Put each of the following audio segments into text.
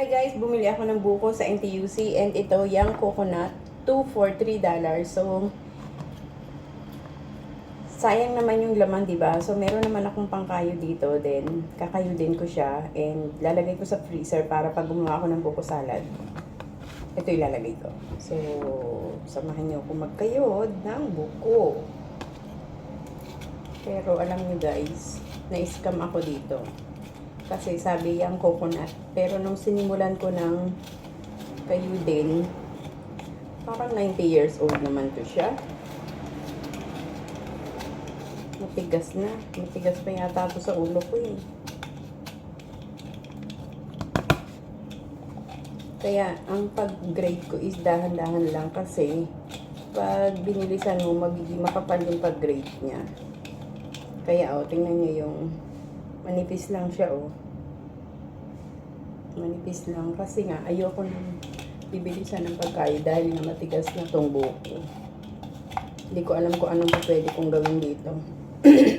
Hi guys, bumili ako ng buko sa NTUC and ito yung coconut 2 for 3 dollars. So sayang naman yung laman, 'di ba? So meron naman akong pangkayo dito, then kakayudin ko siya and lalagay ko sa freezer para pag gumawa ako ng buko salad. Ito ilalagay ko. So samahan niyo ako magkayod ng buko. Pero alam niyo guys, na-scam ako dito. Kasi sabi yung coconut. Pero nung sinimulan ko ng kayo din, parang 90 years old naman to siya. Matigas na. Matigas pa yata to sa ulo ko eh. Kaya, ang pag-grade ko is dahan-dahan lang kasi pag binilisan mo, magiging makapal yung pag-grade niya. Kaya, oh, tingnan niyo yung manipis lang siya, oh. Manipis lang. Kasi nga, ayoko nang bibilisan ng pagkain dahil na matigas na tong buko. Hindi ko alam kung anong pwede kong gawin dito.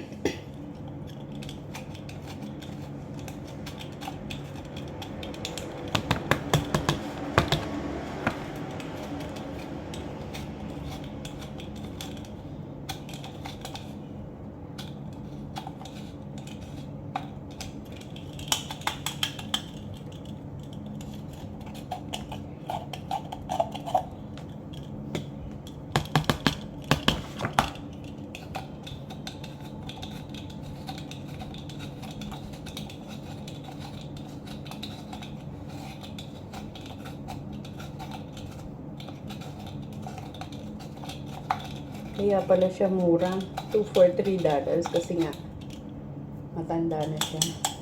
Kaya pala siya mura. 2 for 3 dollars kasi nga matanda na siya.